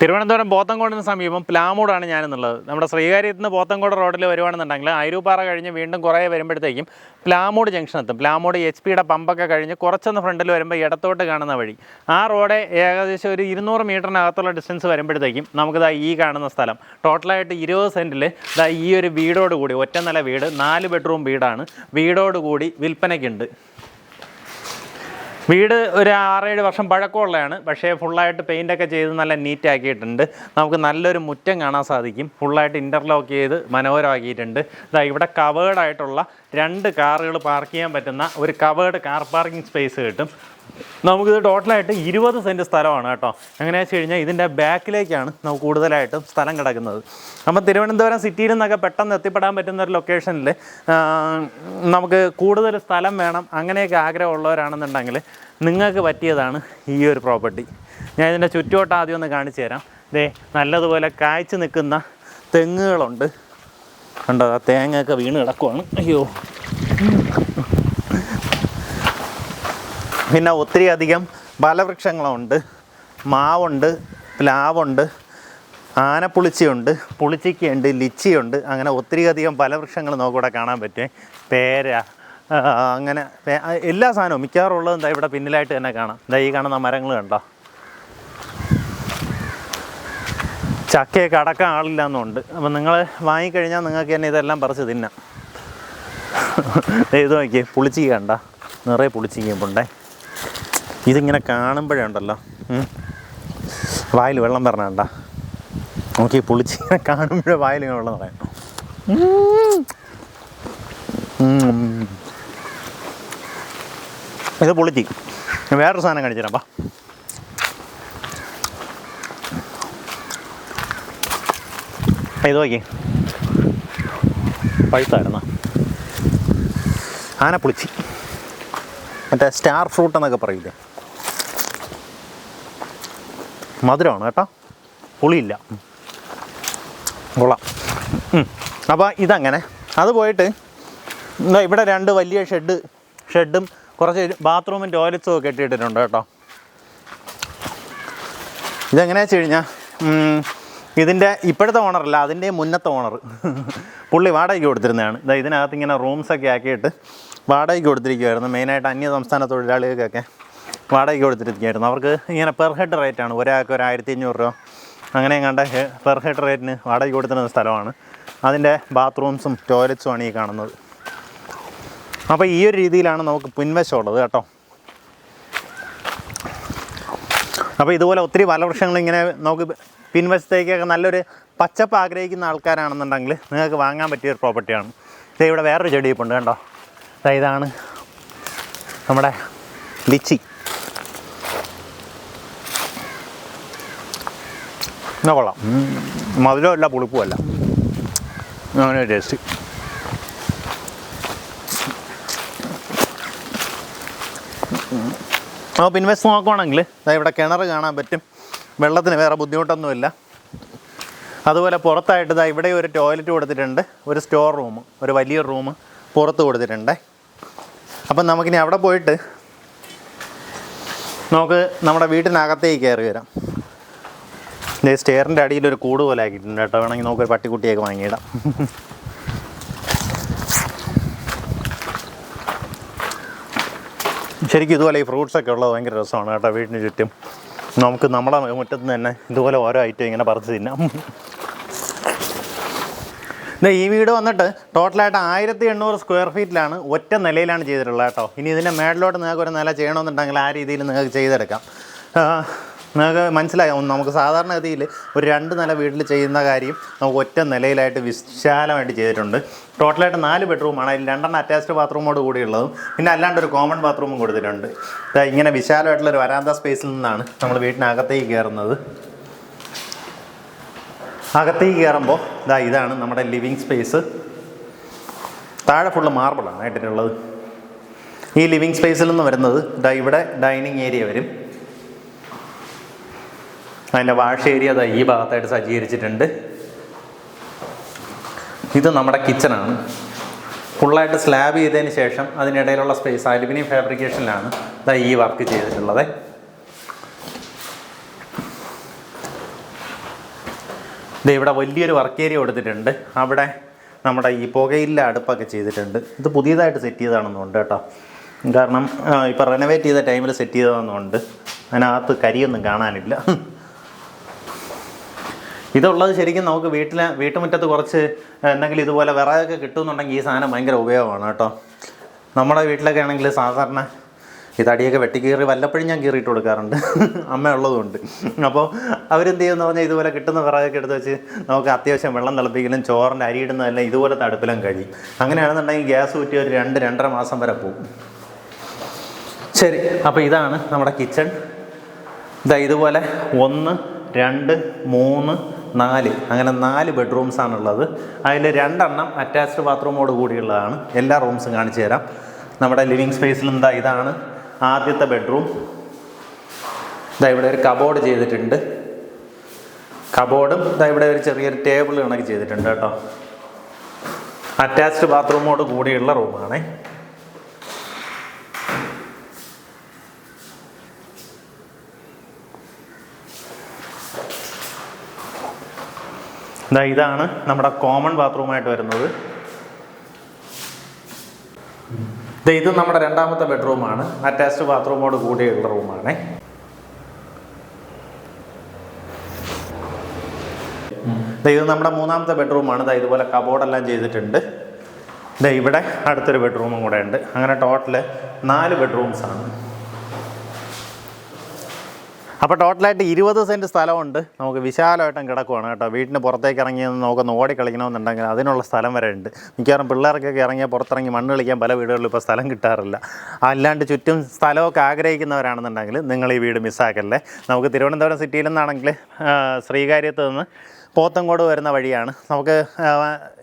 തിരുവനന്തപുരം പോത്തങ്കോടിന് സമീപം പ്ലാമൂടാണ് ഞാനെന്നുള്ളത്. നമ്മുടെ ശ്രീകാര്യത്തിൽ നിന്ന് പോത്തങ്കോട് റോഡിൽ വരുവാണെന്നുണ്ടെങ്കിൽ അയരൂപ്പാറ കഴിഞ്ഞ് വീണ്ടും കുറേ വരുമ്പോഴത്തേക്കും പ്ലാമൂട് ജംഗ്ഷൻ എത്തും പ്ലാമൂട് എച്ച് പിയുടെ പമ്പൊക്കെ കഴിഞ്ഞ് കുറച്ചൊന്ന് ഫ്രണ്ടിൽ വരുമ്പോൾ ഇടത്തോട്ട് കാണുന്ന വഴി. ആ റോഡ് ഏകദേശം ഒരു ഇരുന്നൂറ് മീറ്ററിനകത്തുള്ള ഡിസ്റ്റൻസ് വരുമ്പോഴത്തേക്കും നമുക്കിതാ ഈ കാണുന്ന സ്ഥലം. ടോട്ടലായിട്ട് ഇരുപത് സെന്റിൽ ഇതാ ഈ ഒരു വീടോട് കൂടി ഒറ്റ നില വീട് നാല് ബെഡ്റൂം വീടാണ്. വീടോട് കൂടി വിൽപ്പനയ്ക്കുണ്ട്. വീട് ഒരു ആറേഴ് വർഷം പഴക്കമുള്ളതാണ്. പക്ഷേ ഫുള്ളായിട്ട് പെയിന്റൊക്കെ ചെയ്ത് നല്ല നീറ്റാക്കിയിട്ടുണ്ട് നമുക്ക് നല്ലൊരു മുറ്റം കാണാൻ സാധിക്കും. ഫുള്ളായിട്ട് ഇന്റർലോക്ക് ചെയ്ത് മനോഹരമാക്കിയിട്ടുണ്ട്. ഇതാ ഇവിടെ കവേഡായിട്ടുള്ള രണ്ട് കാറുകൾ പാർക്ക് ചെയ്യാൻ പറ്റുന്ന ഒരു കവേർഡ് കാർ പാർക്കിംഗ് സ്പേസ് കിട്ടും. നമുക്കിത് ടോട്ടലായിട്ട് ഇരുപത് സെന്റ് സ്ഥലമാണ് കേട്ടോ. എങ്ങനെയാണെന്ന് വെച്ച് കഴിഞ്ഞാൽ ഇതിന്റെ ബാക്കിലേക്കാണ് നമുക്ക് കൂടുതലായിട്ടും സ്ഥലം കിടക്കുന്നത്. അപ്പം തിരുവനന്തപുരം സിറ്റിയിൽ നിന്നൊക്കെ പെട്ടെന്ന് എത്തിപ്പെടാൻ പറ്റുന്ന ഒരു ലൊക്കേഷനിൽ നമുക്ക് കൂടുതൽ സ്ഥലം വേണം അങ്ങനെയൊക്കെ ആഗ്രഹമുള്ളവരാണെന്നുണ്ടെങ്കിൽ നിങ്ങൾക്ക് പറ്റിയതാണ് ഈ ഒരു പ്രോപ്പർട്ടി ഞാൻ ഇതിന്റെ ചുറ്റുവട്ടം ആദ്യം ഒന്ന് കാണിച്ചു തരാം. ദേ നല്ലതുപോലെ കായ്ച്ചു നിൽക്കുന്ന തെങ്ങുകളുണ്ട്. കണ്ടോ ആ തേങ്ങയൊക്കെ വീണ് കിടക്കുവാണ്. അയ്യോ. പിന്നെ ഒത്തിരി അധികം ഫലവൃക്ഷങ്ങളുണ്ട്. മാവുണ്ട് പ്ലാവുണ്ട് ആനപ്പുളിച്ചയുണ്ട് പുളിച്ചിക്കയുണ്ട് ലിച്ചിയുണ്ട്. അങ്ങനെ ഒത്തിരി അധികം ഫലവൃക്ഷങ്ങൾ നമുക്കിവിടെ കാണാൻ പറ്റും. പേര അങ്ങനെ എല്ലാ സാധനവും മിക്കവാറും ഉള്ളത് എന്താ ഇവിടെ പിന്നിലായിട്ട് തന്നെ കാണാം. എന്താ ഈ കാണുന്ന മരങ്ങൾ കണ്ടോ? ചക്കയൊക്കെ അടക്കാൻ ആളില്ല എന്നുണ്ട് അപ്പം നിങ്ങൾ വാങ്ങിക്കഴിഞ്ഞാൽ നിങ്ങൾക്ക് തന്നെ ഇതെല്ലാം പറിച്ച് തിന്നാം. ദേ ഇത് നോക്കിയേ പുളിച്ചിക്ക കണ്ട? നിറയെ പുളിച്ചിക്കയും ഉണ്ടേ ഇതിങ്ങനെ കാണുമ്പോഴേ ഉണ്ടല്ലോ. ഉം. വായിൽ വെള്ളം പറഞ്ഞണ്ട നോക്കി പുളിച്ചിങ്ങനെ കാണുമ്പോഴേ വായിൽ ഇങ്ങനെ വെള്ളം പറയാം ഇത് പുളിച്ചി. വേറൊരു സാധനം തരാം ഇത് നോക്കി. പഴുത്തായിരുന്ന? ആന പൊളിച്ചി. മറ്റേ സ്റ്റാർ ഫ്രൂട്ട് എന്നൊക്കെ പറയില്ലേ? മധുരമാണ് കേട്ടോ. പുളിയില്ല. കൊള്ളാം. അപ്പോൾ ഇതങ്ങനെ. അത് പോയിട്ട് എന്താ ഇവിടെ രണ്ട് വലിയ ഷെഡ് ഷെഡും കുറച്ച് ബാത്റൂമും ടോയ്ലറ്റ്സും ഒക്കെ ഇട്ടിട്ടുണ്ട് കേട്ടോ. ഇതെങ്ങനെയാണെന്ന് വെച്ച് കഴിഞ്ഞാൽ ഇതിന്റെ ഇപ്പോഴത്തെ ഓണറല്ല അതിന്റെ മുന്നത്തെ ഓണർ പുള്ളി വാടകയ്ക്ക് കൊടുത്തിരുന്നതാണ്. ഇതാ ഇതിനകത്ത് ഇങ്ങനെ റൂംസൊക്കെ ആക്കിയിട്ട് വാടകയ്ക്ക് കൊടുത്തിരിക്കുമായിരുന്നു മെയിനായിട്ട് അന്യ സംസ്ഥാന തൊഴിലാളികൾക്കൊക്കെ. വാടകയ്ക്ക് കൊടുത്തിരിക്കുകയായിരുന്നു അവർക്ക് ഇങ്ങനെ പെർ ഹെഡ് റേറ്റാണ് ഒരാൾക്ക് ഒരു ആയിരത്തി അഞ്ഞൂറ് രൂപ. അങ്ങനെ കണ്ട പെർ ഹെഡ് റേറ്റിന് വാടകയ്ക്ക് കൊടുത്തിരുന്ന സ്ഥലമാണ്. അതിന്റെ ബാത്റൂംസും ടോയ്ലറ്റ്സും ആണ് ഈ കാണുന്നത്. അപ്പോൾ ഈ ഒരു രീതിയിലാണ് നമുക്ക് പിൻവശമുള്ളത് കേട്ടോ. അപ്പോൾ ഇതുപോലെ ഒത്തിരി പല ഇങ്ങനെ നമുക്ക് പിൻവശത്തേക്കൊക്കെ നല്ലൊരു പച്ചപ്പ് ആഗ്രഹിക്കുന്ന ആൾക്കാരാണെന്നുണ്ടെങ്കിൽ നിങ്ങൾക്ക് വാങ്ങാൻ പറ്റിയ ഒരു പ്രോപ്പർട്ടിയാണ് ഇത് ഇവിടെ വേറൊരു ചെടിയിപ്പുണ്ട് കണ്ടോ? ഇതാണ് നമ്മുടെ ലിച്ചി. എന്നാ കൊള്ളാം. മധുരമല്ല പുളിപ്പുമല്ല അങ്ങനെ ടേസ്റ്റ് അപ്പോൾ പിൻവശത്ത് നോക്കുവാണെങ്കിൽ ഇവിടെ കിണർ കാണാൻ പറ്റും. വെള്ളത്തിന് വേറെ ബുദ്ധിമുട്ടൊന്നുമില്ല. അതുപോലെ പുറത്തായിട്ട് ഇതാ ഇവിടെ ഒരു ടോയ്ലറ്റ് കൊടുത്തിട്ടുണ്ട്. ഒരു സ്റ്റോർ റൂം ഒരു വലിയ റൂം പുറത്ത് കൊടുത്തിട്ടുണ്ട്. അപ്പം നമുക്കിനി അവിടെ പോയിട്ട് നമുക്ക് നമ്മുടെ വീട്ടിനകത്തേക്ക് കയറി വരാം. സ്റ്റെയറിന്റെ അടിയിൽ ഒരു കൂട് പോലെ ആക്കിയിട്ടുണ്ട് കേട്ടോ. വേണമെങ്കിൽ നമുക്കൊരു പട്ടിക്കുട്ടിയൊക്കെ വാങ്ങിയിടാം. ശരിക്കും ഇതുപോലെ ഈ ഫ്രൂട്ട്സൊക്കെ ഉള്ളത് ഭയങ്കര രസമാണ് കേട്ടോ വീടിന് ചുറ്റും. നമുക്ക് നമ്മുടെ മുറ്റത്ത് തന്നെ ഇതുപോലെ ഓരോ ഐറ്റം ഇങ്ങനെ പറിച്ച് തിന്നാം. ഈ വീട് വന്നിട്ട് ടോട്ടലായിട്ട് ആയിരത്തി എണ്ണൂറ് സ്ക്വയർ ഫീറ്റിലാണ് ഒറ്റ നിലയിലാണ് ചെയ്തിട്ടുള്ളത് കേട്ടോ. ഇനി ഇതിന്റെ മേളിലോട്ട് നിങ്ങൾക്ക് ഒരു നില ചെയ്യണമെന്നുണ്ടെങ്കിൽ ആ രീതിയിൽ നിങ്ങൾക്ക് ചെയ്തെടുക്കാം. ആ, നിങ്ങൾക്ക് മനസ്സിലാവും നമുക്ക് സാധാരണഗതിയിൽ ഒരു രണ്ട് നില വീട്ടിൽ ചെയ്യുന്ന കാര്യം നമുക്ക് ഒറ്റ നിലയിലായിട്ട് വിശാലമായിട്ട് ചെയ്തിട്ടുണ്ട്. ടോട്ടലായിട്ട് നാല് ബെഡ്റൂമാണ് അതിൽ രണ്ടെണ്ണം അറ്റാച്ച്ഡ് ബാത്റൂമോട് കൂടിയുള്ളതും പിന്നെ അല്ലാണ്ട് ഒരു കോമൺ ബാത്റൂമും കൊടുത്തിട്ടുണ്ട്. ഇങ്ങനെ വിശാലമായിട്ടുള്ള ഒരു വരാന്ത സ്പേസിൽ നിന്നാണ് നമ്മൾ വീട്ടിനകത്തേക്ക് കയറുന്നത്. അകത്തേക്ക് കയറുമ്പോൾ ഇതാ ഇതാണ് നമ്മുടെ ലിവിങ് സ്പേസ് താഴെ ഫുള്ള് മാർബിളാണ് ഇട്ടിട്ടുള്ളത് ഈ ലിവിങ് സ്പേസിൽ നിന്ന് വരുന്നത് ഇതാ ഇവിടെ ഡൈനിങ് ഏരിയ വരും. അതിന്റെ വാഷ് ഏരിയ അത് ഈ ഭാഗത്തായിട്ട് സജ്ജീകരിച്ചിട്ടുണ്ട്. ഇത് നമ്മുടെ കിച്ചണാണ്. ഫുള്ളായിട്ട് സ്ലാബ് ചെയ്തതിന് ശേഷം അതിനിടയിലുള്ള സ്പേസ് അലുമിനിയം ഫാബ്രിക്കേഷനിലാണ് ഇതാ ഈ വർക്ക് ചെയ്തിട്ടുള്ളത്. ഇത് ഇവിടെ വലിയൊരു വർക്ക് ഏരിയ കൊടുത്തിട്ടുണ്ട്. അവിടെ നമ്മുടെ ഈ പുകയില്ല അടുപ്പൊക്കെ ചെയ്തിട്ടുണ്ട്. ഇത് പുതിയതായിട്ട് സെറ്റ് ചെയ്തതാണെന്നുണ്ട് കേട്ടോ. കാരണം ഇപ്പോൾ റെനോവേറ്റ് ചെയ്ത ടൈമിൽ സെറ്റ് ചെയ്തതെന്നുണ്ട് അതിനകത്ത് കരിയൊന്നും കാണാനില്ല. ഇതുള്ളത് ശരിക്കും നമുക്ക് വീട്ടിൽ വീട്ടുമുറ്റത്ത് കുറച്ച് എന്തെങ്കിലും ഇതുപോലെ വിറകൊക്കെ കിട്ടുമെന്നുണ്ടെങ്കിൽ ഈ സാധനം ഭയങ്കര ഉപയോഗമാണ് കേട്ടോ. നമ്മുടെ വീട്ടിലൊക്കെ ആണെങ്കിൽ സാധാരണ ഈ തടിയൊക്കെ വെട്ടിക്കീറി വല്ലപ്പോഴും ഞാൻ കീറിയിട്ട് കൊടുക്കാറുണ്ട്. അമ്മ ഉള്ളതുകൊണ്ട്. അപ്പോൾ അവരെന്ത് ചെയ്യുമെന്ന് പറഞ്ഞാൽ ഇതുപോലെ കിട്ടുന്ന വിറകൊക്കെ എടുത്ത് വെച്ച് നമുക്ക് അത്യാവശ്യം വെള്ളം തിളപ്പിക്കലും ചോറിന്റെ അരി ഇടുന്നതെല്ലാം ഇതുപോലെ തടുപ്പിലും കഴിയും. അങ്ങനെയാണെന്നുണ്ടെങ്കിൽ ഗ്യാസ് കുറ്റി ഒരു രണ്ട് രണ്ടര മാസം വരെ പോകും. ശരി അപ്പോൾ ഇതാണ് നമ്മുടെ കിച്ചൺ. ഇതാ ഇതുപോലെ ഒന്ന് രണ്ട് മൂന്ന് നാല് അങ്ങനെ നാല് ബെഡ്റൂംസ് ആണുള്ളത്. അതിൽ രണ്ടെണ്ണം അറ്റാച്ച്ഡ് ബാത്റൂമോട് കൂടിയുള്ളതാണ്. എല്ലാ റൂംസും കാണിച്ചു തരാം. നമ്മുടെ ലിവിങ് സ്പേസിൽ എന്താ? ഇതാണ് ആദ്യത്തെ ബെഡ്റൂം ഇതാ ഇവിടെ ഒരു കബോർഡ് ചെയ്തിട്ടുണ്ട്. കബോർഡും ഇതാ ഇവിടെ ഒരു ചെറിയൊരു ടേബിൾ കണക്ക് ചെയ്തിട്ടുണ്ട് കേട്ടോ. അറ്റാച്ച്ഡ് ബാത്റൂമോട് കൂടിയുള്ള റൂമാണേ ഇതാ ഇതാണ് നമ്മുടെ കോമൺ ബാത്റൂമായിട്ട് വരുന്നത്. ദേ ഇത് നമ്മുടെ രണ്ടാമത്തെ ബെഡ്റൂമാണ് അറ്റാച്ച്ഡ് ബാത്റൂമോട് കൂടിയുള്ള റൂമാണ് ദേ ഇത് നമ്മുടെ മൂന്നാമത്തെ ബെഡ്റൂമാണ് ദാ ഇതുപോലെ കബോർഡെല്ലാം ചെയ്തിട്ടുണ്ട്. ദേ ഇവിടെ അടുത്തൊരു ബെഡ്റൂമും കൂടെ ഉണ്ട്. അങ്ങനെ ടോട്ടൽ നാല് ബെഡ്റൂംസ് ആണ്. അപ്പോൾ ടോട്ടലായിട്ട് ഇരുപത് സെന്റ് സ്ഥലമുണ്ട്. നമുക്ക് വിശാലമായിട്ടും കിടക്കുവാണ് കേട്ടോ. വീട്ടിന് പുറത്തേക്ക് ഇറങ്ങി ഒന്ന് നമുക്കൊന്ന് ഓടി കളിക്കണമെന്നുണ്ടെങ്കിൽ അതിനുള്ള സ്ഥലം വരെ ഉണ്ട്. മിക്കവാറും പിള്ളേർക്കൊക്കെ ഇറങ്ങിയാൽ പുറത്തിറങ്ങി മണ്ണ് കളിക്കാൻ പല വീടുകളിലും ഇപ്പോൾ സ്ഥലം കിട്ടാറില്ല. അല്ലാണ്ട് ചുറ്റും സ്ഥലമൊക്കെ ആഗ്രഹിക്കുന്നവരാണെന്നുണ്ടെങ്കിൽ നിങ്ങൾ ഈ വീട് മിസ്സാക്കല്ലേ നമുക്ക് തിരുവനന്തപുരം സിറ്റിയിൽ നിന്നാണെങ്കിൽ ശ്രീകാര്യത്ത് നിന്ന് പോത്തങ്കോട് വരുന്ന വഴിയാണ്. നമുക്ക്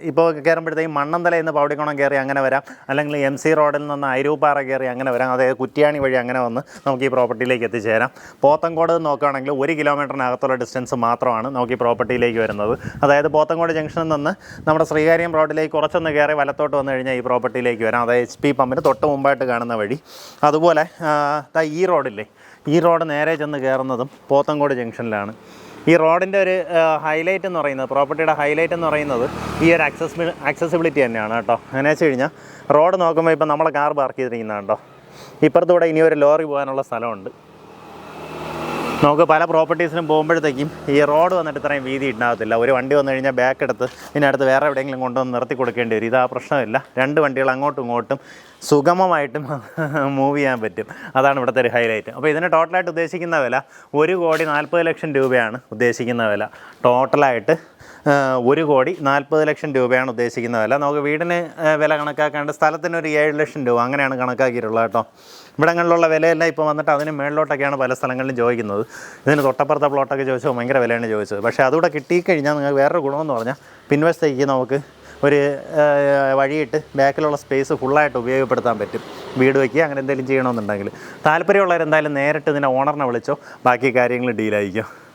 ഇപ്പോൾ കയറുമ്പോഴത്തേക്കും മണ്ണന്തല നിന്ന് പൗടിക്കോണം കയറി അങ്ങനെ വരാം. അല്ലെങ്കിൽ എം സി റോഡിൽ നിന്ന് അരൂപ്പാറ കയറി അങ്ങനെ വരാം. അതായത് കുറ്റിയാണി വഴി അങ്ങനെ വന്ന് നമുക്ക് ഈ പ്രോപ്പർട്ടിയിലേക്ക് എത്തിച്ചേരാം. പോത്തങ്കോട് നോക്കുകയാണെങ്കിൽ ഒരു കിലോമീറ്ററിനകത്തുള്ള ഡിസ്റ്റൻസ് മാത്രമാണ് നമുക്ക് ഈ പ്രോപ്പർട്ടിയിലേക്ക് വരുന്നത്. അതായത് പോത്തങ്കോട് ജംഗ്ഷനിൽ നിന്ന് നമ്മുടെ ശ്രീകാര്യം റോഡിലേക്ക് കുറച്ചൊന്ന് കയറി വലത്തോട്ട് വന്നു കഴിഞ്ഞാൽ ഈ പ്രോപ്പർട്ടിയിലേക്ക് വരാം. അതായത് എച്ച് പി പമ്പിന് തൊട്ട് മുമ്പായിട്ട് കാണുന്ന വഴി. അതുപോലെ ഈ റോഡില്ലേ? ഈ റോഡ് നേരെ ചെന്ന് കയറുന്നതും പോത്തങ്കോട് ജംഗ്ഷനിലാണ്. ഈ റോഡിന്റെ ഒരു ഹൈലൈറ്റ് എന്ന് പറയുന്നത് പ്രോപ്പർട്ടിയുടെ ഹൈലൈറ്റ് എന്ന് പറയുന്നത് ഈ ഒരു ആക്സസിബിൾ ആക്സസിബിലിറ്റി തന്നെയാണ് കേട്ടോ. അങ്ങനെ വെച്ച് കഴിഞ്ഞാൽ റോഡ് നോക്കുമ്പോൾ ഇപ്പം നമ്മളെ കാർ പാർക്ക് ചെയ്തിരിക്കുന്നത് കേട്ടോ. ഇപ്പുറത്തൂടെ ഇനി ഒരു ലോറി പോകാനുള്ള സ്ഥലമുണ്ട്. നമുക്ക് പല പ്രോപ്പർട്ടീസിനും പോകുമ്പോഴത്തേക്കും ഈ റോഡ് വന്നിട്ട് ഇത്രയും വീതി ഉണ്ടാകത്തില്ല ഒരു വണ്ടി വന്നു കഴിഞ്ഞാൽ ബാക്ക് എടുത്ത് ഇതിനടുത്ത് വേറെ എവിടെയെങ്കിലും കൊണ്ടുവന്ന് നിർത്തി കൊടുക്കേണ്ടി വരും. ഇത് ആ പ്രശ്നമില്ല. രണ്ട് വണ്ടികൾ അങ്ങോട്ടും ഇങ്ങോട്ടും സുഗമമായിട്ടും മൂവ് ചെയ്യാൻ പറ്റും. അതാണ് ഇവിടുത്തെ ഒരു ഹൈലൈറ്റ് അപ്പോൾ ഇതിന് ടോട്ടലായിട്ട് ഉദ്ദേശിക്കുന്ന വില ഒരു കോടി നാൽപ്പത് ലക്ഷം രൂപയാണ് ഉദ്ദേശിക്കുന്ന വില. ടോട്ടലായിട്ട് ഒരു കോടി നാൽപ്പത് ലക്ഷം രൂപയാണ് ഉദ്ദേശിക്കുന്ന വില. നമുക്ക് വീടിന് വില കണക്കാക്കാണ്ട് സ്ഥലത്തിന് ഒരു ഏഴ് ലക്ഷം രൂപ. അങ്ങനെയാണ് കണക്കാക്കിയിട്ടുള്ളത് കേട്ടോ. ഇവിടങ്ങളിലുള്ള വിലയെല്ലാം ഇപ്പോൾ വന്നിട്ട് അതിന് മേളിലോട്ടൊക്കെയാണ് പല സ്ഥലങ്ങളിലും ചോദിക്കുന്നത്. ഇതിന് തൊട്ടപ്പുറത്തെ പ്ലോട്ടൊക്കെ ചോദിച്ചപ്പോൾ ഭയങ്കര വിലയാണ് ചോദിച്ചത്. പക്ഷേ അതുകൂടെ കിട്ടിക്കഴിഞ്ഞാൽ നിങ്ങൾക്ക് വേറൊരു ഗുണമെന്ന് പറഞ്ഞാൽ പിൻവശത്തേക്ക് നമുക്ക് ഒരു വഴിയിട്ട് ബാക്കിലുള്ള സ്പേസ് ഫുള്ളായിട്ട് ഉപയോഗപ്പെടുത്താൻ പറ്റും. വീട് വയ്ക്കുക അങ്ങനെ എന്തെങ്കിലും ചെയ്യണമെന്നുണ്ടെങ്കിൽ. താല്പര്യമുള്ളവരെന്തായാലും നേരിട്ട് ഇതിന്റെ ഓണറിനെ വിളിച്ചോ ബാക്കി കാര്യങ്ങൾ ഡീലായിരിക്കും